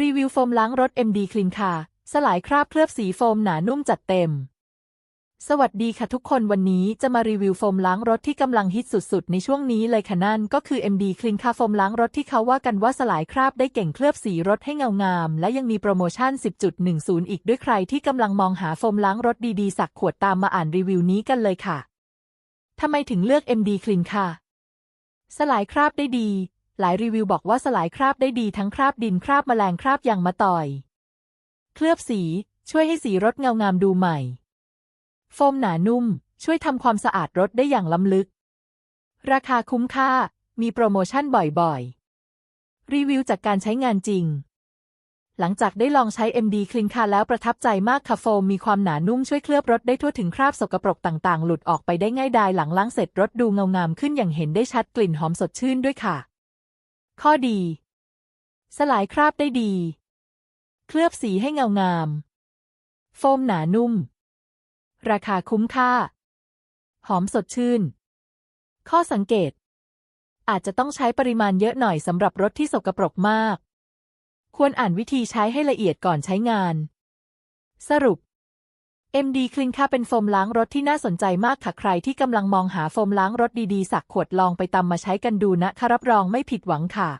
รีวิวโฟมล้างรถ MD Clean ค่ะสลายคราบเคลือบสีโฟมหนานุ่มจัดเต็ม สวัสดีค่ะทุกคนวันนี้จะมารีวิวโฟมล้างรถที่กำลังฮิตสุดๆ ในช่วงนี้เลยค่ะนั่นก็คือ MD Clean ค่ะโฟมล้างรถที่เขาว่ากันว่าสลายคราบได้เก่งเคลือบสีรถให้เงางาม และยังมีโปรโมชั่น 10.10 อีกด้วยใครที่กำลังมองหาโฟมล้างรถดีๆ สักขวดตามมาอ่านรีวิวนี้กันเลยค่ะทำไมถึงเลือก MD Clean ค่ะสลายคราบได้ดี หลายรีวิวบอกว่าสลายคราบได้ดีทั้งคราบดินคราบแมลงคราบยางมะตอย เคลือบสีช่วยให้สีรถเงางามดูใหม่ โฟมหนานุ่ม ช่วยทำความสะอาดรถได้อย่างล้ำลึก ราคาคุ้มค่า มีโปรโมชั่นบ่อยๆ รีวิวจากการใช้งานจริง หลังจากได้ลองใช้ MD Clean ค่ะแล้วประทับใจมากค่ะโฟมมีความหนานุ่มช่วยเคลือบรถได้ทั่วถึงคราบสกปรกต่างๆ หลุดออกไปได้ง่ายดายหลังล้างเสร็จรถดูเงางามขึ้นอย่างเห็นได้ชัดกลิ่นหอมสดชื่นด้วยค่ะ ข้อดี สลายคราบได้ดี เคลือบสีให้เงางาม โฟมหนานุ่ม ราคาคุ้มค่า หอมสดชื่น ข้อสังเกต อาจจะต้องใช้ปริมาณเยอะหน่อยสำหรับรถที่สกปรกมาก ควรอ่านวิธีใช้ให้ละเอียดก่อนใช้งาน สรุป MD คลินค่ะเป็นโฟมล้างรถที่น่าสนใจมากค่ะใครที่กำลังมองหาโฟมล้างรถดีๆ สักขวดลองไปตำมาใช้กันดูนะคะรับรองไม่ผิดหวังค่ะ